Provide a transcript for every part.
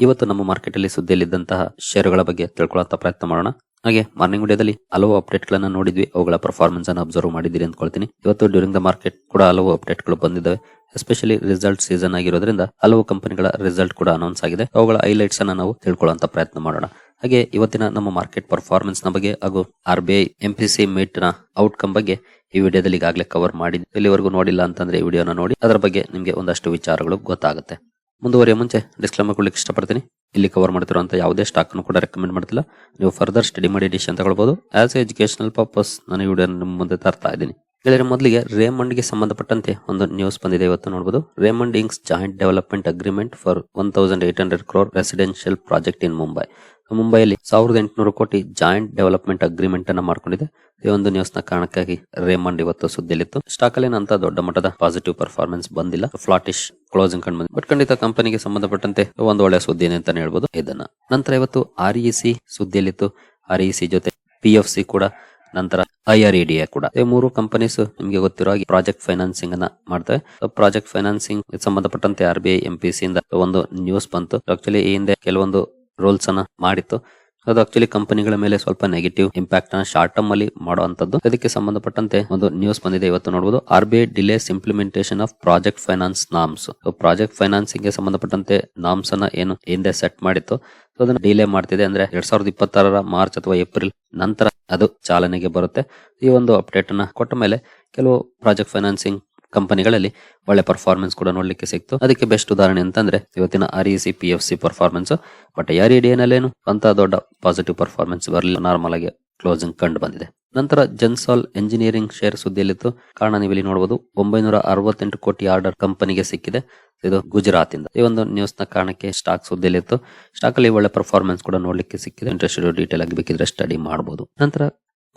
ಇವತ್ತು ನಮ್ಮ ಮಾರ್ಕೆಟ್ ಅಲ್ಲಿ ಸುದ್ದಿಯಲ್ಲಿದ್ದಂತಹ ಷೇರುಗಳ ಬಗ್ಗೆ ತಿಳ್ಕೊಳ್ಳುವಂತ ಪ್ರಯತ್ನ ಮಾಡೋಣ. ಹಾಗೆ ಮಾರ್ನಿಂಗ್ ವಿಡಿಯೋದಲ್ಲಿ ಹಲವು ಅಪ್ಡೇಟ್ ಗಳನ್ನ ನೋಡಿದ್ವಿ. ಅವುಗಳ ಪರ್ಫಾರ್ಮೆನ್ಸ್ ಅನ್ನು ಅಬ್ಸರ್ವ್ ಮಾಡಿದಿರಿ ಅಂದ್ಕೊಳ್ತೀನಿ ಇವತ್ತು ಡ್ಯೂರಿಂಗ್ ದ ಮಾರ್ಕೆಟ್ ಕೂಡ ಹಲವು ಅಪ್ಡೇಟ್ಗಳು ಬಂದಿದ್ದಾವೆ. ಎಸ್ಪೆಷಲಿ ರಿಸಲ್ಟ್ ಸೀಸನ್ ಆಗಿರೋದ್ರಿಂದ ಹಲವು ಕಂಪನಿಗಳ ರಿಸಲ್ಟ್ ಕೂಡ ಅನೌನ್ಸ್ ಆಗಿದೆ. ಅವುಗಳ ಹೈಲೈಟ್ಸ್ ಅನ್ನ ನಾವು ತಿಳ್ಕೊಳ್ಳುವಂತ ಪ್ರಯತ್ನ ಮಾಡೋಣ. ಹಾಗೆ ಇವತ್ತಿನ ನಮ್ಮ ಮಾರ್ಕೆಟ್ ಪರ್ಫಾರ್ಮೆನ್ಸ್ನ ಬಗ್ಗೆ ಹಾಗೂ R B I M P C ಮೀಟ್ನ outcome ಬಗ್ಗೆ ಈ ವಿಡಿಯೋದಲ್ಲಿ ಈಗಾಗಲೇ ಕವರ್ ಮಾಡಿದ್ವಿ. ಇಲ್ಲಿವರೆಗೂ ನೋಡಿಲ್ಲ ಅಂತಂದ್ರೆ ಈ ವಿಡಿಯೋನ ನೋಡಿ. ಅದರ ಬಗ್ಗೆ ನಿಮಗೆ ಒಂದಷ್ಟು ವಿಚಾರಗಳು ಗೊತ್ತಾಗುತ್ತೆ. ಮುಂದುವರಿಯ ಮುಂಚೆ ಡಿಸ್ಕ್ಲೇಮರ್ ಕೊಡ್ಲಿಕ್ಕೆ ಇಷ್ಟಪಡ್ತೀನಿ. ಇಲ್ಲಿ ಕವರ್ ಮಾಡ್ತಿರುವಂತ ಯಾವುದೇ ಸ್ಟಾಕ್ ಅನ್ನು ಕೂಡ ರೆಕಮೆಂಡ್ ಮಾಡ್ತಿಲ್ಲ. ನೀವು ಫರ್ದರ್ ಸ್ಟಡಿ ಮಾಡಿ ಡಿಸಿಷನ್ ತಗೊಳ್ಬಹುದು ಆಸ್ ಎಜುಕೇಶನಲ್ ಪರ್ಪಸ್ ನಾನು ಈ ವಿಡಿಯೋ ನಿಮ್ಮ ಮುಂದೆ ತರ್ತಾ ಇದ್ದೀನಿ. ಗೆಳೆಯರೆ, ಮೊದಲಿಗೆ ರೇಮಂಡ್ಗೆ ಸಂಬಂಧಪಟ್ಟಂತೆ ಒಂದು ನ್ಯೂಸ್ ಬಂದಿದೆ ಇವತ್ತು ನೋಡಬಹುದು Raymond ಇಂಗ್ಸ್ joint development agreement for one thousand eight hundred crore residential project in Mumbai ಮುಂಬೈಯಲ್ಲಿ ಸಾವಿರದ ಎಂಟುನೂರು ಕೋಟಿ ಜಾಯಿಂಟ್ ಡೆವಲಪ್ಮೆಂಟ್ ಅಗ್ರಿಮೆಂಟ್ ಅನ್ನ ಮಾಡ್ಕೊಂಡಿದೆ. ಈ ಒಂದು ನ್ಯೂಸ್ನ ಕಾರಣಕ್ಕಾಗಿ ರೇಮಂಡ್ ಇವತ್ತು ಸುದ್ದಿಯಲ್ಲಿತ್ತು. ಸ್ಟಾಕ್ ಅಲ್ಲಿ ನಂತರ ದೊಡ್ಡ ಮಟ್ಟದ ಪಾಸಿಟಿವ್ ಪರ್ಫಾರ್ಮೆನ್ಸ್ ಬಂದಿಲ್ಲ. ಫ್ಲಾಟಿಶ್ ಕ್ಲೋಸಿಂಗ್ ಕಂಡು ಬಂದಿದೆ. ಬಟ್ ಖಂಡಿತ ಕಂಪನಿಗೆ ಸಂಬಂಧಪಟ್ಟಂತೆ ಒಂದು ಒಳ್ಳೆಯ ಸುದ್ದಿನೇ ಅಂತಾನೆ ಹೇಳ್ಬೋದು. ಇದನ್ನ. ನಂತರ ಇವತ್ತು ಆರ್ ಇ ಸಿ ಸುದ್ದಿಯಲ್ಲಿತ್ತು. ಆರ್ ಇ ಸಿ ಜೊತೆ ಪಿ ಎಫ್ ಸಿ ಕೂಡ, ನಂತರ ಐ ಆರ್ ಇ ಕೂಡ. ಈ ಮೂರು ಕಂಪನೀಸ್ ನಿಮಗೆ ಗೊತ್ತಿರೋ ಹಾಗೆ ಪ್ರಾಜೆಕ್ಟ್ ಫೈನಾನ್ಸಿಂಗ್ ಅನ್ನ ಮಾಡ್ತವೆ. ಪ್ರಾಜೆಕ್ಟ್ ಫೈನಾನ್ಸಿಂಗ್ ಸಂಬಂಧಪಟ್ಟಂತೆ R B I M P C ಇಂದ ಒಂದು ನ್ಯೂಸ್ ಬಂತು. ಆಕ್ಚುಲಿ ಈ ಹಿಂದೆ ಕೆಲವೊಂದು ರೂಲ್ಸ್ ಅನ್ನ ಮಾಡಿತ್ತು. ಅದು ಆಕ್ಚುಲಿ ಕಂಪನಿಗಳ ಮೇಲೆ ಸ್ವಲ್ಪ ನೆಗೆಟಿವ್ ಇಂಪ್ಯಾಕ್ಟ್ನ ಶಾರ್ಟ್ ಟರ್ಮ್ ಅಲ್ಲಿ ಮಾಡುವಂತದ್ದು ಅದಕ್ಕೆ ಸಂಬಂಧಪಟ್ಟಂತೆ ಒಂದು ನ್ಯೂಸ್ ಬಂದಿದೆ, ಇವತ್ತು ನೋಡಬಹುದು R B I delays implementation of project finance norms project ಫೈನಾನ್ಸಿಂಗ್ಗೆ ಸಂಬಂಧಪಟ್ಟಂತೆ ನಾಮ್ಸ್ ಅನ್ನ ಏನು ಹಿಂದೆ ಸೆಟ್ ಮಾಡಿತ್ತು. ಸೊ ಅದನ್ನ ಡಿಲೇ ಮಾಡ್ತಿದೆ ಅಂದ್ರೆ ಎರಡ್ ಸಾವಿರದ ಇಪ್ಪತ್ತಾರರ ಮಾರ್ಚ್ ಅಥವಾ ಏಪ್ರಿಲ್ ನಂತರ ಅದು ಚಾಲನೆಗೆ ಬರುತ್ತೆ. ಈ ಒಂದು ಅಪ್ಡೇಟ್ ಅನ್ನ ಕೊಟ್ಟ ಮೇಲೆ ಕೆಲವು ಪ್ರಾಜೆಕ್ಟ್ ಫೈನಾನ್ಸಿಂಗ್ ಕಂಪನಿಗಳಲ್ಲಿ ಒಳ್ಳೆ ಪರ್ಫಾರ್ಮೆನ್ಸ್ ಕೂಡ ನೋಡ್ಲಿಕ್ಕೆ ಸಿಕ್ತು. ಅದಕ್ಕೆ ಬೆಸ್ಟ್ ಉದಾಹರಣೆ ಅಂತಂದ್ರೆ, ಇವತ್ತಿನ R E C P F C performance but ಯಾರಿ ಇ ಡಿ ನಲ್ಲೇನು ಅಂತ ದೊಡ್ಡ ಪಾಸಿಟಿವ್ ಪರ್ಫಾರ್ಮೆನ್ಸ್ ಬರಲಿಲ್ಲ. ನಾರ್ಮಲ್ ಆಗಿ ಕ್ಲೋಸಿಂಗ್ ಕಂಡು ಬಂದಿದೆ. ನಂತರ ಜನ್ಸಾಲ್ ಎಂಜಿನಿಯರಿಂಗ್ ಶೇರ್ ಸುದ್ದಿಯಲ್ಲಿತ್ತು. ಕಾರಣ ನೀವು ಇಲ್ಲಿ ನೋಡಬಹುದು ಒಂಬೈನೂರ ಅರವತ್ತೆಂಟು ಕೋಟಿ ಆರ್ಡರ್ ಕಂಪನಿಗೆ ಸಿಕ್ಕಿದೆ. ಇದು ಗುಜರಾತ್ ಇಂದ ಈ ಒಂದು ನ್ಯೂಸ್ನ ಕಾರಣಕ್ಕೆ ಸ್ಟಾಕ್ ಸುದ್ದಿಯಲ್ಲಿತ್ತು. ಸ್ಟಾಕ್ ಅಲ್ಲಿ ಒಳ್ಳೆ ಪರ್ಫಾರ್ಮೆನ್ಸ್ ಕೂಡ ನೋಡ್ಲಿಕ್ಕೆ ಸಿಕ್ಕಿದೆ. ಇಂಟ್ರೆಸ್ಟ್ ಡೀಟೇಲ್ ಆಗಿ ಬೇಕಿದ್ರೆ ಸ್ಟಡಿ ಮಾಡಬಹುದು ನಂತರ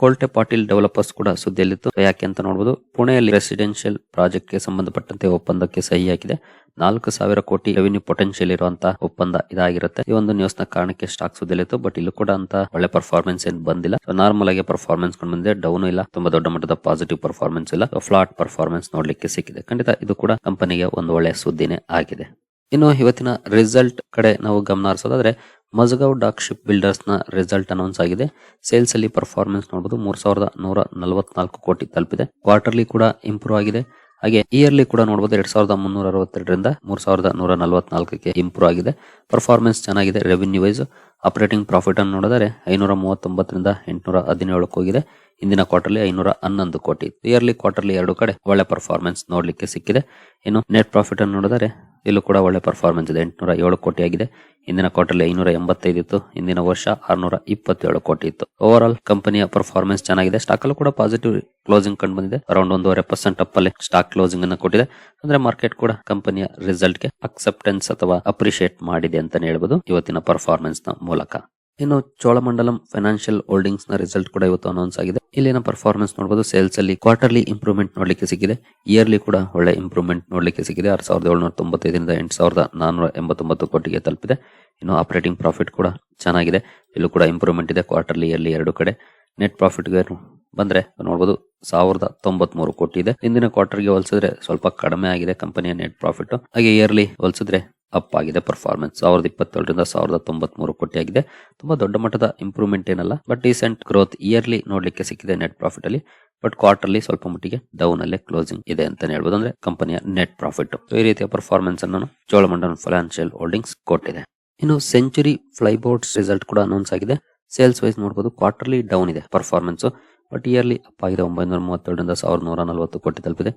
ಕೋಲ್ಟೆ ಪಾಟೀಲ್ ಡೆವಲಪರ್ಸ್ ಕೂಡ ಸುದ್ದಿಯಲ್ಲಿತ್ತು. ಯಾಕೆ ಅಂತ ನೋಡಬಹುದು ಪುಣೆಯಲ್ಲಿ ರೆಸಿಡೆನ್ಷಿಯಲ್ ಪ್ರಾಜೆಕ್ಟ್ಗೆ ಸಂಬಂಧಪಟ್ಟಂತೆ ಒಪ್ಪಂದಕ್ಕೆ ಸಹಿ ಹಾಕಿದೆ. ನಾಲ್ಕು ಸಾವಿರ ಕೋಟಿ ರೆವಿನ್ಯೂ ಪೊಟೆನ್ಷಿಯಲ್ ಇರುವಂತಹ ಒಪ್ಪಂದ ಇದಾಗಿರುತ್ತೆ. ಈ ಒಂದು ನ್ಯೂಸ್ನ ಕಾರಣಕ್ಕೆ ಸ್ಟಾಕ್ ಸುದ್ದಿಯಲ್ಲಿತ್ತು ಬಟ್ ಇಲ್ಲೂ ಕೂಡ ಅಂತ ಒಳ್ಳೆ ಪರ್ಫಾರ್ಮೆನ್ಸ್ ಏನ್ ಬಂದಿಲ್ಲ. ನಾರ್ಮಲ್ ಆಗಿ ಪರ್ಫಾರ್ಮೆನ್ಸ್ ಕೊಂಡು ಬಂದಿದೆ. ಡೌನ್ ಇಲ್ಲ, ತುಂಬಾ ದೊಡ್ಡ ಮಟ್ಟದ ಪಾಸಿಟಿವ್ ಪರ್ಫಾರ್ಮೆನ್ಸ್ ಇಲ್ಲ. ಫ್ಲಾಟ್ ಪರ್ಫಾರ್ಮೆನ್ಸ್ ನೋಡ್ಲಿಕ್ಕೆ ಸಿಕ್ಕಿದೆ. ಖಂಡಿತ ಇದು ಕೂಡ ಕಂಪನಿಗೆ ಒಂದು ಒಳ್ಳೆಯ ಸುದ್ದಿನೇ ಆಗಿದೆ. ಇನ್ನು ಇವತ್ತಿನ ರಿಸಲ್ಟ್ ಕಡೆ ನಾವು ಗಮನ ಹರಿಸೋದಾದ್ರೆ ಮಜಗಾವ್ ಡಾಕ್ ಶಿಪ್ ಬಿಲ್ಡರ್ಸ್ನ ರಿಸಲ್ಟ್ ಅನೌನ್ಸ್ ಆಗಿದೆ. ಸೇಲ್ಸ್ ಅಲ್ಲಿ ಪರ್ಫಾರ್ಮೆನ್ಸ್ ನೋಡಬಹುದು ಮೂರ್ ಸಾವಿರದ ನೂರ ನಲವತ್ನಾಲ್ಕು ಕೋಟಿ ತಲುಪಿದೆ. ಕ್ವಾರ್ಟರ್ಲಿ ಕೂಡ ಇಂಪ್ರೂವ್ ಆಗಿದೆ. ಹಾಗೆ ಇಯರ್ಲಿ ಕೂಡ ನೋಡಬಹುದು ಎರಡ್ ಸಾವಿರದ ಮುನ್ನೂರ ಅರವತ್ತೆರಡರಿಂದ ಮೂರ್ ಸಾವಿರದ ನೂರ ನಲವತ್ನಾಲ್ಕಕ್ಕೆ ಇಂಪ್ರೂವ್ ಆಗಿದೆ. ಪರ್ಫಾರ್ಮೆನ್ಸ್ ಚೆನ್ನಾಗಿದೆ ರೆವಿನ್ಯೂ ವೈಸ್ ಆಪರೇಟಿಂಗ್ ಪ್ರಾಫಿಟ್ ಅನ್ನು ನೋಡಿದರೆ ಐನೂರ ಮೂವತ್ತೊಂಬತ್ತರಿಂದ ಎಂಟುನೂರ ಹದಿನೇಳಕ್ಕೆ ಹೋಗಿದೆ. ಇಂದಿನ ಕ್ವಾರ್ಟರ್ಲಿ ಐನೂರ ಹನ್ನೊಂದು ಕೋಟಿ. ಇಯರ್ಲಿ ಕ್ವಾರ್ಟರ್ಲಿ ಎರಡು ಕಡೆ ಒಳ್ಳೆ ಪರ್ಫಾರ್ಮೆನ್ಸ್ ನೋಡಲಿಕ್ಕೆ ಸಿಕ್ಕಿದೆ. ಇನ್ನು ನೆಟ್ ಪ್ರಾಫಿಟ್ ಅನ್ನು ನೋಡಿದರೆ ಇಲ್ಲೂ ಕೂಡ ಒಳ್ಳೆ ಪರ್ಫಾರ್ಮೆನ್ಸ್ ಇದೆ. ಎಂಟುನೂರ ಏಳು ಕೋಟಿ ಆಗಿದೆ. ಇಂದಿನ ಕ್ವಾರ್ಟರ್ಲಿ ಐನೂರ ಎಂಬತ್ತೈದು ಇತ್ತು. ಇಂದಿನ ವರ್ಷ ಆರ್ನೂರ ಇಪ್ಪತ್ತೇಳು ಕೋಟಿ ಇತ್ತು. ಓವರ್ ಆಲ್ ಕಂಪನಿಯ ಪರ್ಫಾರ್ಮೆನ್ಸ್ ಚೆನ್ನಾಗಿದೆ. ಸ್ಟಾಕ್ ಅಲ್ಲೂ ಕೂಡ ಪಾಸಿಟಿವ್ ಕ್ಲೋಸಿಂಗ್ ಕಂಡು ಬಂದಿದೆ. ಅರೌಂಡ್ ಒಂದೂವರೆ ಪರ್ಸೆಂಟ್ ಅಪ್ ಅಲ್ಲಿ ಸ್ಟಾಕ್ ಕ್ಲೋಸಿಂಗ್ ಅನ್ನು ಕೊಟ್ಟಿದೆ. ಅಂದ್ರೆ ಮಾರ್ಕೆಟ್ ಕೂಡ ಕಂಪನಿಯ ರಿಸಲ್ಟ್ಗೆ ಅಕ್ಸೆಪ್ಟೆನ್ಸ್ ಅಥವಾ ಅಪ್ರಿಶಿಯೇಟ್ ಮಾಡಿದೆ ಅಂತಾನೆ ಹೇಳ್ಬೋದು. ಇವತ್ತಿನ ಪರ್ಫಾರ್ಮೆನ್ಸ್ನ ಮೂಲಕ. ಇನ್ನು ಚೋಳಮಂಡಲಂ ಫೈನಾನ್ಷಿಯಲ್ ಹೋಲ್ಡಿಂಗ್ಸ್ನ ರಿಸಲ್ಟ್ ಕೂಡ ಇವತ್ತು ಅನೌನ್ಸ್ ಆಗಿದೆ. ಇಲ್ಲಿನ ಪರ್ಫಾರ್ಮೆನ್ಸ್ ನೋಡಬಹುದು ಸೇಲ್ಸ್ ಅಲ್ಲಿ ಕ್ವಾರ್ಟರ್ಲಿ ಇಂಪ್ರೂವ್ಮೆಂಟ್ ನೋಡ್ಲಿಕ್ಕೆ ಸಿಕ್ಕಿದೆ ಇಯರ್ಲಿ ಕೂಡ ಒಳ್ಳೆ ಇಂಪ್ರೂವ್ಮೆಂಟ್ ನೋಡ್ಲಿಕ್ಕೆ ಸಿಕ್ಕಿದೆ ಆರ್ ಸಾವಿರದ ಏಳ್ನೂರ ತೊಂಬತ್ತೈದರಿಂದ ಎಂಟು ಸಾವಿರದ ನಾನೂರ ಎಂಬತ್ತೊಂಬತ್ತು ಕೋಟಿಗೆ ತಲುಪಿದೆ. ಇನ್ನು ಆಪರೇಟಿಂಗ್ ಪ್ರಾಫಿಟ್ ಕೂಡ ಚೆನ್ನಾಗಿದೆ. ಇಲ್ಲೂ ಕೂಡ ಇಂಪ್ರೂವ್ಮೆಂಟ್ ಇದೆ. ಕ್ವಾರ್ಟರ್ಲಿ ಇಯರ್ಲಿ ಎರಡು ಕಡೆ. ನೆಟ್ ಪ್ರಾಫಿಟ್ ಬಂದ್ರೆ ನೋಡಬಹುದು ಸಾವಿರದ ತೊಂಬತ್ ಮೂರು ಕೋಟಿ ಇದೆ. ಇಂದಿನ ಕ್ವಾರ್ಟರ್ಗೆ ಹೋಲಿಸಿದ್ರೆ ಸ್ವಲ್ಪ ಕಡಿಮೆ ಆಗಿದೆ ಕಂಪನಿಯ ನೆಟ್ ಪ್ರಾಫಿಟ್ ಹಾಗೆ ಇಯರ್ಲಿ ಹೋಲಿಸಿದ್ರೆ ಅಪ್ ಆಗಿದೆ ಪರ್ಫಾರ್ಮೆನ್ಸ್ ಸಾವಿರದ ಇಪ್ಪತ್ತೇಳರಿಂದ ಸಾವಿರದ ತೊಂಬತ್ ಮೂರು ಕೋಟಿ ಆಗಿದೆ. ತುಂಬಾ ದೊಡ್ಡ ಮಟ್ಟದ ಇಂಪ್ರೂವ್ಮೆಂಟ್ ಏನಲ್ಲ ಬಟ್ ರೀಸೆಂಟ್ ಗ್ರೋತ್ ಇಯರ್ಲಿ ನೋಡ್ಲಿಕ್ಕೆ ಸಿಕ್ಕಿದೆ ನೆಟ್ ಪ್ರಾಫಿಟ್ ಅಲ್ಲಿ. ಬಟ್ ಕ್ವಾರ್ಟರ್ಲಿ ಸ್ವಲ್ಪ ಮಟ್ಟಿಗೆ ಡೌನ್ ಅಲ್ಲೇ ಕ್ಲೋಸಿಂಗ್ ಇದೆ ಅಂತ ಹೇಳ್ಬೋದು. ಅಂದ್ರೆ ಕಂಪನಿಯ ನೆಟ್ ಪ್ರಾಫಿಟ್ ಈ ರೀತಿಯ ಪರ್ಫಾರ್ಮೆನ್ಸ್ ಅನ್ನು ಚೋಳಮಂಡಲಂ ಫೈನಾನ್ಷಿಯಲ್ ಹೋಲ್ಡಿಂಗ್ಸ್ ಕೊಟ್ಟಿದೆ. ಇನ್ನು ಸೆಂಚುರಿ ಫ್ಲೈಬೋರ್ಡ್ಸ್ ರಿಸಲ್ಟ್ ಕೂಡ ಅನೌನ್ಸ್ ಆಗಿದೆ. ಸೇಲ್ಸ್ ವೈಸ್ ನೋಡಬಹುದು ಕ್ವಾರ್ಟರ್ಲಿ ಡೌನ್ ಇದೆ ಪರ್ಫಾರ್ಮೆನ್ಸ್ ಬಟ್ ಇಯರ್ಲಿ ಅಪ್ ಆಗಿದೆ. ಒಂಬೈನೂರ ಮೂವತ್ತೇಳರಿಂದ ಸಾವಿರದ ನೂರ ನಲವತ್ತು ಕೋಟಿ ತಲುಪಿದೆ.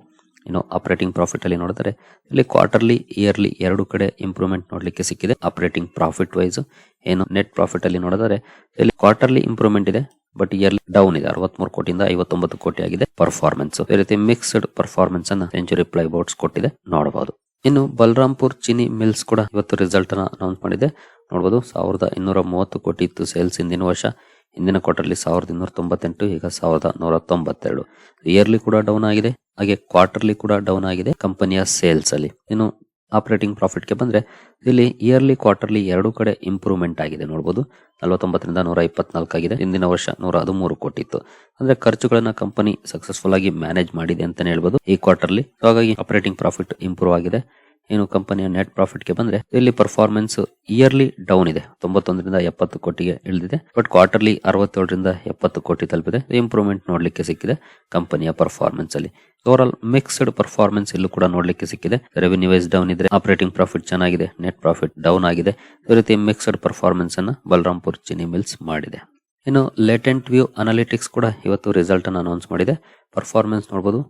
ಇನ್ನು ಆಪರೇಟಿಂಗ್ ಪ್ರಾಫಿಟ್ ಅಲ್ಲಿ ನೋಡಿದರೆ ಇಲ್ಲಿ ಕ್ವಾರ್ಟರ್ಲಿ ಇಯರ್ಲಿ ಎರಡು ಕಡೆ ಇಂಪ್ರೂವ್ಮೆಂಟ್ ನೋಡ್ಲಿಕ್ಕೆ ಸಿಕ್ಕಿದೆ. ಆಪರೇಟಿಂಗ್ ಪ್ರಾಫಿಟ್ ವೈಸ್ ಏನು ನೆಟ್ ಪ್ರಾಫಿಟ್ ಅಲ್ಲಿ ನೋಡಿದರೆ ಇಲ್ಲಿ ಕ್ವಾರ್ಟರ್ಲಿ ಇಂಪ್ರೂವ್ಮೆಂಟ್ ಇದೆ ಬಟ್ ಇಯರ್ಲಿ ಡೌನ್ ಇದೆ. ಅರವತ್ಮೂರು ಕೋಟಿಯಿಂದ ಐವತ್ತೊಂಬತ್ತು ಕೋಟಿ ಆಗಿದೆ ಪರ್ಫಾರ್ಮೆನ್ಸ್ ಈ ರೀತಿ ಮಿಕ್ಸ್ಡ್ ಪರ್ಫಾರ್ಮೆನ್ಸ್ ಅನ್ನ ಸೆಂಚುರಿ ಪ್ಲೈಬೋರ್ಡ್ಸ್ ಕೊಟ್ಟಿದೆ. ನೋಡಬಹುದು ಇನ್ನು ಬಲರಾಮ್ಪುರ್ ಚಿನಿ ಮಿಲ್ಸ್ ಕೂಡ ಇವತ್ತು ರಿಸಲ್ಟ್ ಅನ್ನ ಅನೌನ್ಸ್ ಮಾಡಿದೆ. ನೋಡಬಹುದು ಸಾವಿರದ ಇನ್ನೂರ ಮೂವತ್ತು ಕೋಟಿ ಇತ್ತು ಸೇಲ್ಸ್ ಹಿಂದಿನ ವರ್ಷ. ಇಂದಿನ ಕ್ವಾರ್ಟರ್ಲಿ ಸಾವಿರದ ಇನ್ನೂರ ತೊಂಬತ್ತೆಂಟು, ಈಗ ಸಾವಿರದ ನೂರ ತೊಂಬತ್ತೆರಡು. ಇಯರ್ಲಿ ಕೂಡ ಡೌನ್ ಆಗಿದೆ, ಹಾಗೆ ಕ್ವಾರ್ಟರ್ಲಿ ಕೂಡ ಡೌನ್ ಆಗಿದೆ ಕಂಪನಿಯ ಸೇಲ್ಸ್ ಅಲ್ಲಿ. ಇನ್ನು ಆಪರೇಟಿಂಗ್ ಪ್ರಾಫಿಟ್ಗೆ ಬಂದ್ರೆ, ಇಲ್ಲಿ ಇಯರ್ಲಿ ಕ್ವಾರ್ಟರ್ಲಿ ಎರಡು ಕಡೆ ಇಂಪ್ರೂವ್ಮೆಂಟ್ ಆಗಿದೆ ನೋಡಬಹುದು ನಲವತ್ತೊಂಬತ್ತರಿಂದ ನೂರ ಇಪ್ಪತ್ನಾಲ್ಕು ಆಗಿದೆ. ಹಿಂದಿನ ವರ್ಷ ನೂರ ಹದಿಮೂರು ಕೋಟಿ ಅಂದ್ರೆ ಖರ್ಚುಗಳನ್ನ ಕಂಪನಿ ಸಕ್ಸಸ್ಫುಲ್ ಆಗಿ ಮ್ಯಾನೇಜ್ ಮಾಡಿದೆ ಅಂತಾನೆ ಹೇಳ್ಬೋದು ಈ ಕ್ವಾರ್ಟರ್ಲಿ ಹಾಗಾಗಿ ಆಪರೇಟಿಂಗ್ ಪ್ರಾಫಿಟ್ ಇಂಪ್ರೂವ್ ಆಗಿದೆ. ಏನು ಕಂಪನಿಯ ನೆಟ್ ಪ್ರಾಫಿಟ್ಗೆ ಬಂದ್ರೆ ಇಲ್ಲಿ ಪರ್ಫಾರ್ಮೆನ್ಸ್ ಇಯರ್ಲಿ ಡೌನ್ ಇದೆ. ತೊಂಬತ್ತೊಂದರಿಂದ ಎಪ್ಪತ್ತು ಕೋಟಿಗೆ ಇಳಿದಿದೆ. ಬಟ್ ಕ್ವಾರ್ಟರ್ಲಿ ಅರವತ್ತೇಳರಿಂದ ಎಪ್ಪತ್ತು ಕೋಟಿ ತಲುಪಿದೆ. ಇಂಪ್ರೂವ್ಮೆಂಟ್ ನೋಡ್ಲಿಕ್ಕೆ ಸಿಕ್ಕಿದೆ ಕಂಪನಿಯ ಪರ್ಫಾರ್ಮೆನ್ಸ್ ಅಲ್ಲಿ. ಓವರ್ ಆಲ್ ಮಿಕ್ಸ್ಡ್ ಪರ್ಫಾರ್ಮೆನ್ಸ್ ಇಲ್ಲೂ ಕೂಡ ನೋಡ್ಲಿಕ್ಕೆ ಸಿಕ್ಕಿದೆ. ರೆವೆನ್ಯೂ ವೈಸ್ ಡೌನ್ ಇದ್ರೆ ಆಪರೇಟಿಂಗ್ ಪ್ರಾಫಿಟ್ ಚೆನ್ನಾಗಿದೆ ನೆಟ್ ಪ್ರಾಫಿಟ್ ಡೌನ್ ಆಗಿದೆ. ಈ ರೀತಿ ಮಿಕ್ಸ್ಡ್ ಪರ್ಫಾರ್ಮೆನ್ಸ್ ಅನ್ನ ಬಲರಾಮ್ಪುರ್ ಚಿನಿ ಮಿಲ್ಸ್ ಮಾಡಿದೆ. ಇನ್ನು ಲೇಟೆಂಟ್ ವ್ಯೂ ಅನಾಲಿಟಿಕ್ಸ್ ಕೂಡ ಇವತ್ತು ರಿಸಲ್ಟ್ ಅನ್ನು ಅನೌನ್ಸ್ ಮಾಡಿದೆ. ಪರ್ಫಾರ್ಮೆನ್ಸ್ ನೋಡಬಹುದು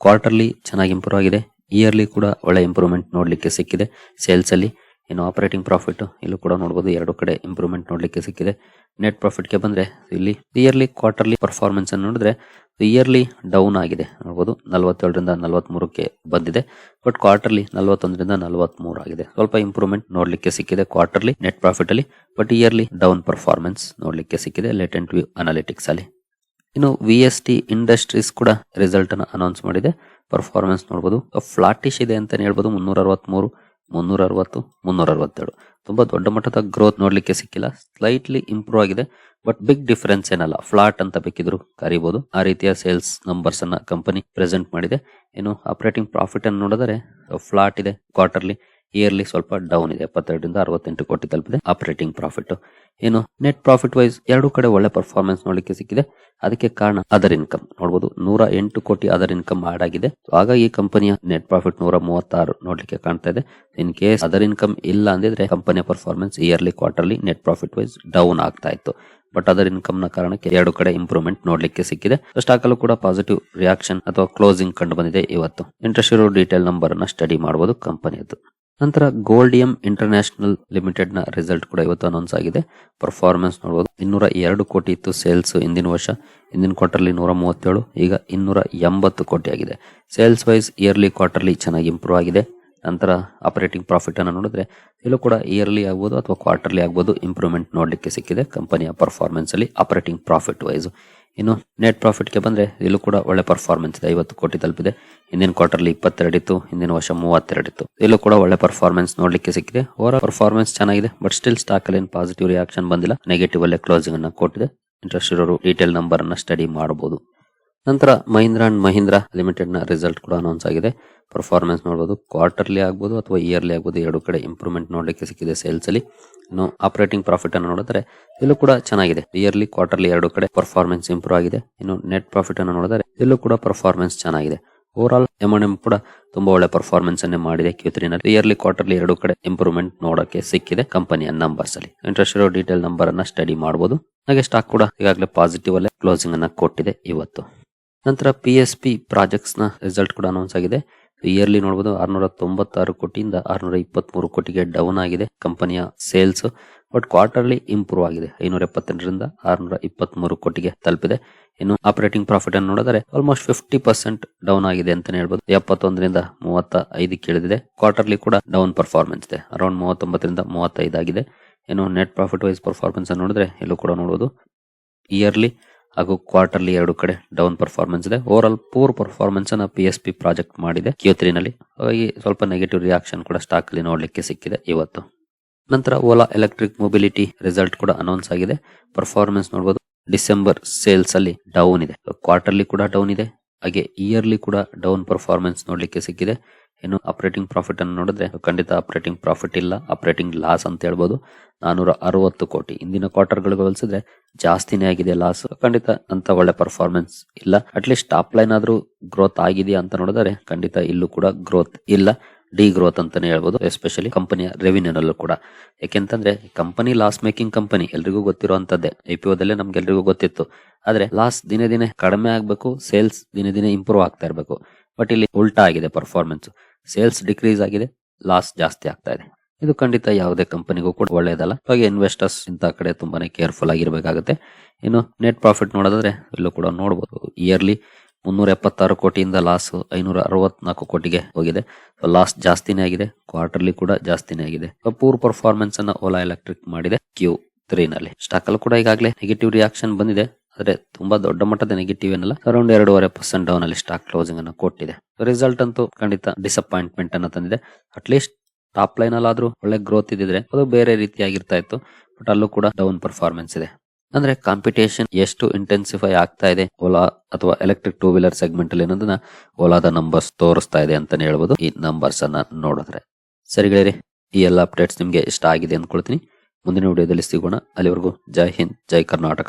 ಕ್ವಾರ್ಟರ್ಲಿ ಚೆನ್ನಾಗಿ ಇಂಪ್ರೂವ್ ಆಗಿದೆ. ಇಯರ್ಲಿ ಕೂಡ ಒಳ್ಳೆ ಇಂಪ್ರೂವ್ಮೆಂಟ್ ನೋಡಲಿಕ್ಕೆ ಸಿಕ್ಕಿದೆ. ಸೇಲ್ಸ್ ಅಲ್ಲಿ ಇನ್ನು ಆಪರೇಟಿಂಗ್ ಪ್ರಾಫಿಟ್ ಇಲ್ಲೂ ಕೂಡ ನೋಡಬಹುದು ಎರಡು ಕಡೆ ಇಂಪ್ರೂವ್ಮೆಂಟ್ ನೋಡಲಿಕ್ಕೆ ಸಿಕ್ಕಿದೆ. ನೆಟ್ ಪ್ರಾಫಿಟ್ಗೆ ಬಂದ್ರೆ ಇಲ್ಲಿ ಇಯರ್ಲಿ ಕ್ವಾರ್ಟರ್ಲಿ ಪರ್ಫಾರ್ಮೆನ್ಸ್ ಅನ್ನು ನೋಡಿದ್ರೆ ಇಯರ್ಲಿ ಡೌನ್ ಆಗಿದೆ. ನೋಡಬಹುದು ನಲವತ್ತೇಳರಿಂದ ನಲವತ್ಮೂರಕ್ಕೆ ಬಂದಿದೆ. ಬಟ್ ಕ್ವಾರ್ಟರ್ಲಿ ನಲವತ್ತೊಂದರಿಂದ ನಲವತ್ಮೂರು ಆಗಿದೆ. ಸ್ವಲ್ಪ ಇಂಪ್ರೂವ್ಮೆಂಟ್ ನೋಡಲಿಕ್ಕೆ ಸಿಕ್ಕಿದೆ ಕ್ವಾರ್ಟರ್ಲಿ ನೆಟ್ ಪ್ರಾಫಿಟ್ ಅಲ್ಲಿ ಬಟ್ ಇಯರ್ಲಿ ಡೌನ್ ಪರ್ಫಾರ್ಮೆನ್ಸ್ ನೋಡಲಿಕ್ಕೆ ಸಿಕ್ಕಿದೆ ಲೇಟೆಂಟ್ ವ್ಯೂ ಅನಾಲಿಟಿಕ್ಸ್ ಅಲ್ಲಿ. ಇನ್ನು ವಿ ಎಸ್ ಟಿ ಇಂಡಸ್ಟ್ರೀಸ್ ಕೂಡ ರಿಸಲ್ಟ್ ಅನ್ನು ಅನೌನ್ಸ್ ಮಾಡಿದೆ. ಪರ್ಫಾರ್ಮೆನ್ಸ್ ನೋಡಬಹುದು ಫ್ಲಾಟಿಶ್ ಇದೆ ಅಂತಾನೆ ಹೇಳ್ಬೋದು. ಮುನ್ನೂರ ಅರವತ್ಮೂರು ಮುನ್ನೂರ ಅರವತ್ತು ಮುನ್ನೂರ ಅರವತ್ತೆರಡು ತುಂಬಾ ದೊಡ್ಡ ಮಟ್ಟದ ಗ್ರೋತ್ ನೋಡ್ಲಿಕ್ಕೆ ಸಿಕ್ಕಿಲ್ಲ. ಸ್ಲೈಟ್ಲಿ ಇಂಪ್ರೂವ್ ಆಗಿದೆ. ಬಟ್ ಬಿಗ್ ಡಿಫರೆನ್ಸ್ ಏನಲ್ಲ. ಫ್ಲಾಟ್ ಅಂತ ಬೇಕಿದ್ರು ಕರಿಬಹುದು ಆ ರೀತಿಯ ಸೇಲ್ಸ್ ನಂಬರ್ಸ್ ಅನ್ನ ಕಂಪನಿ ಪ್ರೆಸೆಂಟ್ ಮಾಡಿದೆ. ಏನು ಆಪರೇಟಿಂಗ್ ಪ್ರಾಫಿಟ್ ಅನ್ನು ನೋಡಿದರೆ ಫ್ಲಾಟ್ ಇದೆ ಕ್ವಾರ್ಟರ್ಲಿ ಇಯರ್ಲಿ ಸ್ವಲ್ಪ ಡೌನ್ ಇದೆ. ಎಪ್ಪತ್ತೆರಡರಿಂದ ಅರವತ್ತೆಂಟು ಕೋಟಿ ತಲುಪಿದೆ. ಆಪರೇಟಿಂಗ್ ಪ್ರಾಫಿಟ್ ಏನು? ನೆಟ್ ಪ್ರಾಫಿಟ್ ವೈಸ್ ಎರಡು ಕಡೆ ಒಳ್ಳೆ ಪರ್ಫಾರ್ಮೆನ್ಸ್ ನೋಡಲಿಕ್ಕೆ ಸಿಕ್ಕಿದೆ. ಅದಕ್ಕೆ ಕಾರಣ ಅದರ್ ಇನ್ಕಮ್ ನೋಡಬಹುದು ನೂರ ಎಂಟು ಕೋಟಿ ಅದರ್ ಇನ್ಕಮ್ ಆಡ್ ಆಗಿದೆ. ಆಗ ಈ ಕಂಪನಿಯ ನೆಟ್ ಪ್ರಾಫಿಟ್ ನೂರ ಮೂವತ್ತಾರು ನೋಡ್ಲಿಕ್ಕೆ ಕಾಣ್ತಾ ಇದೆ. ಇನ್ ಕೇಸ್ ಅದರ್ ಇನ್ಕಮ್ ಇಲ್ಲ ಅಂದಿದ್ರೆ ಕಂಪನಿಯ performance yearly quarterly net profit wise down ಆಗ್ತಾ ಇತ್ತು. ಬಟ್ ಅದರ್ ಇನ್ಕಮ್ನ ಕಾರಣಕ್ಕೆ ಎರಡು ಕಡೆ ಇಂಪ್ರೂವ್ಮೆಂಟ್ ನೋಡ್ಲಿಕ್ಕೆ ಸಿಕ್ಕಿದೆ. ಸ್ಟಾಕ್ ಅಲ್ಲೂ ಕೂಡ ಪಾಸಿಟಿವ್ ರಿಯಾಕ್ಷನ್ ಅಥವಾ ಕ್ಲೋಸಿಂಗ್ ಕಂಡು ಬಂದಿದೆ ಇವತ್ತು. ಇಂಟ್ರೆಸ್ಟ್ ಇರೋ ಡೀಟೇಲ್ ನಂಬರ್ ಅನ್ನ ಸ್ಟಡಿ ಮಾಡಬಹುದು ಕಂಪನಿಯದ್ದು ನಂತರ ಗೋಲ್ಡಿಯಂ ಇಂಟರ್ನ್ಯಾಷನಲ್ ಲಿಮಿಟೆಡ್ನ ರಿಸಲ್ಟ್ ಕೂಡ ಇವತ್ತು ಅನೌನ್ಸ್ ಆಗಿದೆ. ಪರ್ಫಾರ್ಮೆನ್ಸ್ ನೋಡಬಹುದು ಇನ್ನೂರ ಎರಡು ಕೋಟಿ ಇತ್ತು ಸೇಲ್ಸ್ ಹಿಂದಿನ ವರ್ಷ. ಹಿಂದಿನ ಕ್ವಾರ್ಟರ್ಲಿ ನೂರ ಮೂವತ್ತೇಳು. ಈಗ ಇನ್ನೂರ ಎಂಬತ್ತು ಕೋಟಿ ಆಗಿದೆ. ಸೇಲ್ಸ್ ವೈಸ್ ಇಯರ್ಲಿ ಕ್ವಾರ್ಟರ್ಲಿ ಚೆನ್ನಾಗಿ ಇಂಪ್ರೂವ್ ಆಗಿದೆ. ನಂತರ ಆಪರೇಟಿಂಗ್ ಪ್ರಾಫಿಟ್ ಅನ್ನು ನೋಡಿದ್ರೆ ಇಲ್ಲೂ ಕೂಡ ಇಯರ್ಲಿ ಆಗ್ಬೋದು ಅಥವಾ ಕ್ವಾರ್ಟರ್ಲಿ ಆಗ್ಬೋದು. ಇಂಪ್ರೂವ್ಮೆಂಟ್ ನೋಡಲಿಕ್ಕೆ ಸಿಕ್ಕಿದೆ. ಕಂಪನಿಯ ಪರ್ಫಾರ್ಮೆನ್ಸ್ ಅಲ್ಲಿ ಆಪರೇಟಿಂಗ್ ಪ್ರಾಫಿಟ್ ವೈಸ್ ಇನ್ನು ನೆಟ್ ಪ್ರಾಫಿಟ್ಗೆ ಬಂದ್ರೆ ಇಲ್ಲೂ ಕೂಡ ಒಳ್ಳೆ ಪರ್ಫಾರ್ಮೆನ್ಸ್ ಇದೆ. ಐವತ್ತು ಕೋಟಿ ತಲುಪಿದೆ. ಹಿಂದಿನ ಕ್ವಾರ್ಟರ್ಲಿ ಇಪ್ಪತ್ತೆರಡಿತ್ತು ಹಿಂದಿನ ವರ್ಷ ಮೂವತ್ತೆರಡಿತ್ತು ಇಲ್ಲೂ ಕೂಡ ಒಳ್ಳೆ ಪರ್ಫಾರ್ಮೆನ್ಸ್ ನೋಡಲಿಕ್ಕೆ ಸಿಕ್ಕಿದೆ. ಓವರ್ ಪರ್ಫಾರ್ಮೆನ್ಸ್ ಚೆನ್ನಾಗಿದೆ ಬಟ್ ಸ್ಟಿಲ್ ಸ್ಟಾಕ್ ಅಲ್ಲಿ ಪಾಸಿಟಿವ್ ರಿಯಾಕ್ಷನ್ ಬಂದಿಲ್ಲ. ನೆಗೆಟಿವ್ ಅಲ್ಲೇ ಕ್ಲೋಸಿಂಗ್ ಅನ್ನ ಕೊಟ್ಟಿದೆ. ಇಂಟ್ರೆಸ್ಟ್ ಇರೋರು ಡೀಟೇಲ್ ನಂಬರ್ ಅನ್ನ ಸ್ಟಡಿ ಮಾಡಬಹುದು ನಂತರ ಮಹೀಂದ್ರ ಅಂಡ್ ಮಹೀಂದ್ರ ಲಿಮಿಟೆಡ್ನ ರಿಸಲ್ಟ್ ಕೂಡ ಅನೌನ್ಸ್ ಆಗಿದೆ. ಪರ್ಫಾರ್ಮೆನ್ಸ್ ನೋಡಬಹುದು ಕ್ವಾರ್ಟರ್ಲಿ ಆಗಬಹುದು ಅಥವಾ ಇಯರ್ಲಿ ಆಗಬಹುದು ಎರಡು ಕಡೆ ಇಂಪ್ರೂವ್ಮೆಂಟ್ ನೋಡಲಿಕ್ಕೆ ಸಿಕ್ಕಿದೆ ಸೇಲ್ಸ್ ಅಲ್ಲಿ. ಇನ್ನು ಆಪರೇಟಿಂಗ್ ಪ್ರಾಫಿಟ್ ಅನ್ನು ನೋಡಿದ್ರೆ ಇಲ್ಲೂ ಕೂಡ ಚೆನ್ನಾಗಿದೆ. ಇಯರ್ಲಿ ಕ್ವಾರ್ಟರ್ಲಿ ಎರಡು ಕಡೆ ಪರ್ಫಾರ್ಮೆನ್ಸ್ ಇಂಪ್ರೂವ್ ಆಗಿದೆ. ಇನ್ನು ನೆಟ್ ಪ್ರಾಫಿಟ್ ಅನ್ನು ನೋಡಿದ್ರೆ ಇಲ್ಲೂ ಕೂಡ ಪರ್ಫಾರ್ಮೆನ್ಸ್ ಚೆನ್ನಾಗಿದೆ. ಓವರ್ ಆಲ್ ಎಂ ಎಂ ಕೂಡ ತುಂಬಾ ಒಳ್ಳೆ ಪರ್ಫಾರ್ಮೆನ್ಸ್ ಅನ್ನೇ ಮಾಡಿದೆ ಕ್ಯೂ ನಲ್ಲಿ. ಇಯರ್ಲಿ ಕ್ವಾರ್ಟರ್ಲಿ ಎರಡು ಕಡೆ ಇಂಪ್ರೂವ್ಮೆಂಟ್ ನೋಡಕ್ಕೆ ಸಿಕ್ಕಿದೆ ಕಂಪನಿಯ ನಂಬರ್ಸ್ ಅಲ್ಲಿ. ಇಂಟ್ರೆಸ್ಟ್ ಇರೋ ಡೀಟೇಲ್ ನಂಬರ್ ಅನ್ನ ಸ್ಟಡಿ ಮಾಡಬಹುದು ಹಾಗೆ ಸ್ಟಾಕ್ ಕೂಡ ಈಗಾಗಲೇ ಪಾಸಿಟಿವ್ ಅಲ್ಲೇ ಕ್ಲೋಸಿಂಗ್ ಅನ್ನ ಕೊಟ್ಟಿದೆ ಇವತ್ತು. ನಂತರ ಪಿ ಎಸ್ ಪಿ ಪ್ರಾಜೆಕ್ಟ್ಸ್ನ ರಿಸಲ್ಟ್ ಕೂಡ ಅನೌನ್ಸ್ ಆಗಿದೆ. ಇಯರ್ಲಿ ನೋಡಬಹುದು ಆರ್ನೂರ ತೊಂಬತ್ತಾರು ಕೋಟಿಯಿಂದ ಆರ್ನೂರ ಇಪ್ಪತ್ಮೂರು ಕೋಟಿಗೆ ಡೌನ್ ಆಗಿದೆ ಕಂಪನಿಯ ಸೇಲ್ಸ್ ಬಟ್ ಕ್ವಾರ್ಟರ್ಲಿ ಇಂಪ್ರೂವ್ ಆಗಿದೆ. ಐನೂರ ಎಪ್ಪತ್ತೆಂಟರಿಂದ ಆರ್ನೂರ ಇಪ್ಪತ್ಮೂರು ಕೋಟಿಗೆ ತಲುಪಿದೆ. ಇನ್ನು ಆಪರೇಟಿಂಗ್ ಪ್ರಾಫಿಟ್ ಅನ್ನು ನೋಡಿದರೆ ಆಲ್ಮೋಸ್ಟ್ ಫಿಫ್ಟಿ ಪರ್ಸೆಂಟ್ ಡೌನ್ ಆಗಿದೆ ಅಂತಾನೆ ಹೇಳ್ಬೋದು. ಎಪ್ಪತ್ತೊಂದರಿಂದ ಮೂವತ್ತ ಐದಕ್ಕೆ ಇಳಿದಿದೆ ಕ್ವಾರ್ಟರ್ಲಿ ಕೂಡ ಡೌನ್ ಪರ್ಫಾರ್ಮೆನ್ಸ್ ಇದೆ. ಅರೌಂಡ್ ಮೂವತ್ತೊಂಬತ್ತರಿಂದ ಮೂವತ್ತೈದಾಗಿದೆ ಇನ್ನು ನೆಟ್ ಪ್ರಾಫಿಟ್ ವೈಸ್ ಪರ್ಫಾರ್ಮೆನ್ಸ್ ಅನ್ನು ನೋಡಿದ್ರೆ ಎಲ್ಲೂ ಕೂಡ ನೋಡಬಹುದು ಇಯರ್ಲಿ ಹಾಗೂ ಕ್ವಾರ್ಟರ್ಲಿ ಎರಡು ಕಡೆ ಡೌನ್ ಪರ್ಫಾರ್ಮೆನ್ಸ್ ಇದೆ. ಓವರ್ ಆಲ್ ಪೂರ್ ಪರ್ಫಾರ್ಮೆನ್ಸ್ ಅನ್ನ ಪಿ ಎಸ್ ಪಿ ಪ್ರಾಜೆಕ್ಟ್ ಮಾಡಿದೆ. ಕ್ಯೂ ನಲ್ಲಿ ಹಾಗಾಗಿ ಸ್ವಲ್ಪ ನೆಗೆಟಿವ್ ರಿಯಾಕ್ಷನ್ ಕೂಡ ಸ್ಟಾಕ್ ಅಲ್ಲಿ ನೋಡ್ಲಿಕ್ಕೆ ಸಿಕ್ಕಿದೆ ಇವತ್ತು. ನಂತರ ಓಲಾ ಎಲೆಕ್ಟ್ರಿಕ್ ಮೊಬಿಲಿಟಿ ರಿಸಲ್ಟ್ ಕೂಡ ಅನೌನ್ಸ್ ಆಗಿದೆ. ಪರ್ಫಾರ್ಮೆನ್ಸ್ ನೋಡಬಹುದು ಡಿಸೆಂಬರ್ ಸೇಲ್ಸ್ ಅಲ್ಲಿ ಡೌನ್ ಇದೆ. ಕ್ವಾರ್ಟರ್ಲಿ ಕೂಡ ಡೌನ್ ಇದೆ. ಹಾಗೆ ಇಯರ್ಲಿ ಕೂಡ ಡೌನ್ ಪರ್ಫಾರ್ಮೆನ್ಸ್ ನೋಡಲಿಕ್ಕೆ ಸಿಕ್ಕಿದೆ. ಇನ್ನು ಆಪರೇಟಿಂಗ್ ಪ್ರಾಫಿಟ್ ಅನ್ನು ನೋಡಿದ್ರೆ ಖಂಡಿತ ಆಪರೇಟಿಂಗ್ ಪ್ರಾಫಿಟ್ ಇಲ್ಲ ಆಪರೇಟಿಂಗ್ ಲಾಸ್ ಅಂತ ಹೇಳ್ಬೋದು. ನಾನೂರ ಅರವತ್ತು ಕೋಟಿ. ಇಂದಿನ ಕ್ವಾರ್ಟರ್ಗಳಿಗೆ ಹೋಲಿಸಿದ್ರೆ ಜಾಸ್ತಿನೇ ಆಗಿದೆ ಲಾಸ್ ಖಂಡಿತ ಅಂತ ಒಳ್ಳೆ ಪರ್ಫಾರ್ಮೆನ್ಸ್ ಇಲ್ಲ. ಅಟ್ಲೀಸ್ಟ್ ಟಾಪ್ ಲೈನ್ ಆದ್ರೂ ಗ್ರೋತ್ ಆಗಿದೆಯಾ ಅಂತ ನೋಡಿದರೆ ಖಂಡಿತ ಇಲ್ಲೂ ಕೂಡ ಗ್ರೋತ್ ಇಲ್ಲ. ಡಿ ಗ್ರೋತ್ ಅಂತಾನೆ ಹೇಳ್ಬೋದು ಎಸ್ಪೆಷಲಿ ಕಂಪನಿಯ ರೆವಿನ್ಯೂ ನಲ್ಲೂ ಕೂಡ. ಯಾಕೆಂತಂದ್ರೆ ಕಂಪನಿ ಲಾಸ್ ಮೇಕಿಂಗ್ ಕಂಪನಿ ಎಲ್ರಿಗೂ ಗೊತ್ತಿರುವಂತದ್ದೇ ಐ ಪಿ ಓದಲ್ಲೇ ನಮ್ಗೆ ಎಲ್ರಿಗೂ ಗೊತ್ತಿತ್ತು. ಆದ್ರೆ ಲಾಸ್ ದಿನೇ ದಿನೇ ಕಡಿಮೆ ಆಗ್ಬೇಕು ಸೇಲ್ಸ್ ದಿನೇ ದಿನೇ ಇಂಪ್ರೂವ್ ಆಗ್ತಾ ಇರಬೇಕು. ಬಟ್ ಇಲ್ಲಿ ಉಲ್ಟಾ ಆಗಿದೆ ಪರ್ಫಾರ್ಮೆನ್ಸ್ ಸೇಲ್ಸ್ ಡಿಕ್ರೀಸ್ ಆಗಿದೆ ಲಾಸ್ ಜಾಸ್ತಿ ಆಗ್ತಾ ಇದೆ. ಇದು ಖಂಡಿತ ಯಾವುದೇ ಕಂಪನಿಗೂ ಕೂಡ ಒಳ್ಳೆಯದಲ್ಲ ಹಾಗೆ ಇನ್ವೆಸ್ಟರ್ಸ್ ಇಂಥ ಕಡೆ ತುಂಬಾನೇ ಕೇರ್ಫುಲ್ ಆಗಿರ್ಬೇಕಾಗುತ್ತೆ. ಇನ್ನು ನೆಟ್ ಪ್ರಾಫಿಟ್ ನೋಡೋದಾದ್ರೆ, ಇಲ್ಲೂ ಕೂಡ ನೋಡಬಹುದು ಇಯರ್ಲಿ ಮುನ್ನೂರ ಎಪ್ಪತ್ತಾರು ಕೋಟಿಯಿಂದ ಲಾಸ್ ಐನೂರ ಅರವತ್ನಾಲ್ಕು ಕೋಟಿಗೆ ಹೋಗಿದೆ. ಲಾಸ್ ಜಾಸ್ತಿನೇ ಆಗಿದೆ. ಕ್ವಾರ್ಟರ್ಲಿ ಕೂಡ ಜಾಸ್ತಿನೇ ಆಗಿದೆ. ಪೂರ್ ಪರ್ಫಾರ್ಮೆನ್ಸ್ ಅನ್ನ ಓಲಾ ಎಲೆಕ್ಟ್ರಿಕ್ ಮಾಡಿದೆ ಕ್ಯೂ ತ್ರೀ ನಲ್ಲಿ. ಸ್ಟಾಕ್ ಅಲ್ಲಿ ಕೂಡ ಈಗಾಗಲೇ ನೆಗೆಟಿವ್ ರಿಯಾಕ್ಷನ್ ಬಂದಿದೆ. ಆದ್ರೆ ತುಂಬಾ ದೊಡ್ಡ ಮಟ್ಟದ ನೆಗೆಟಿವ್ ಏನಲ್ಲ. ಅರೌಂಡ್ ಎರಡೂವರೆ ಪರ್ಸೆಂಟ್ ಡೌನ್ ಅಲ್ಲಿ ಸ್ಟಾಕ್ ಕ್ಲೋಸಿಂಗ್ ಅನ್ನು ಕೊಟ್ಟಿದೆ. ರಿಸಲ್ಟ್ ಅಂತೂ ಖಂಡಿತ ಡಿಸಪಾಯಿಂಟ್ಮೆಂಟ್ ಅನ್ನ ತಂದಿದೆ. ಅಟ್ಲೀಸ್ಟ್ ಟಾಪ್ ಲೈನ್ ಅಲ್ಲಾದ್ರೂ ಒಳ್ಳೆ ಗ್ರೋತ್ ಇದ್ದಿದ್ರೆ ಅದು ಬೇರೆ ರೀತಿಯಾಗಿರ್ತಾ ಇತ್ತು. ಬಟ್ ಅಲ್ಲೂ ಕೂಡ ಡೌನ್ ಪರ್ಫಾರ್ಮೆನ್ಸ್ ಇದೆ. ಅಂದ್ರೆ ಕಾಂಪಿಟೇಷನ್ ಎಷ್ಟು ಇಂಟೆನ್ಸಿಫೈ ಆಗ್ತಾ ಇದೆ, ಓಲಾ ಅಥವಾ ಎಲೆಕ್ಟ್ರಿಕ್ ಟೂ ವೀಲರ್ ಸೆಗ್ಮೆಂಟ್ ಅಲ್ಲಿ ಅನ್ನೋದನ್ನ ಓಲಾದ ನಂಬರ್ಸ್ ತೋರಿಸ್ತಾ ಇದೆ ಅಂತಾನೆ ಹೇಳ್ಬೋದು. ಈ ನಂಬರ್ಸ್ ಅನ್ನ ನೋಡಿದ್ರೆ. ಸರಿ ಗೆಳೆಯರಿ, ಈ ಎಲ್ಲ ಅಪ್ಡೇಟ್ಸ್ ನಿಮ್ಗೆ ಇಷ್ಟ ಆಗಿದೆ ಅಂದ್ಕೊಳ್ತೀನಿ. ಮುಂದಿನ ವಿಡಿಯೋದಲ್ಲಿ ಸಿಗೋಣ. ಅಲ್ಲಿವರೆಗೂ ಜೈ ಹಿಂದ್, ಜೈ ಕರ್ನಾಟಕ.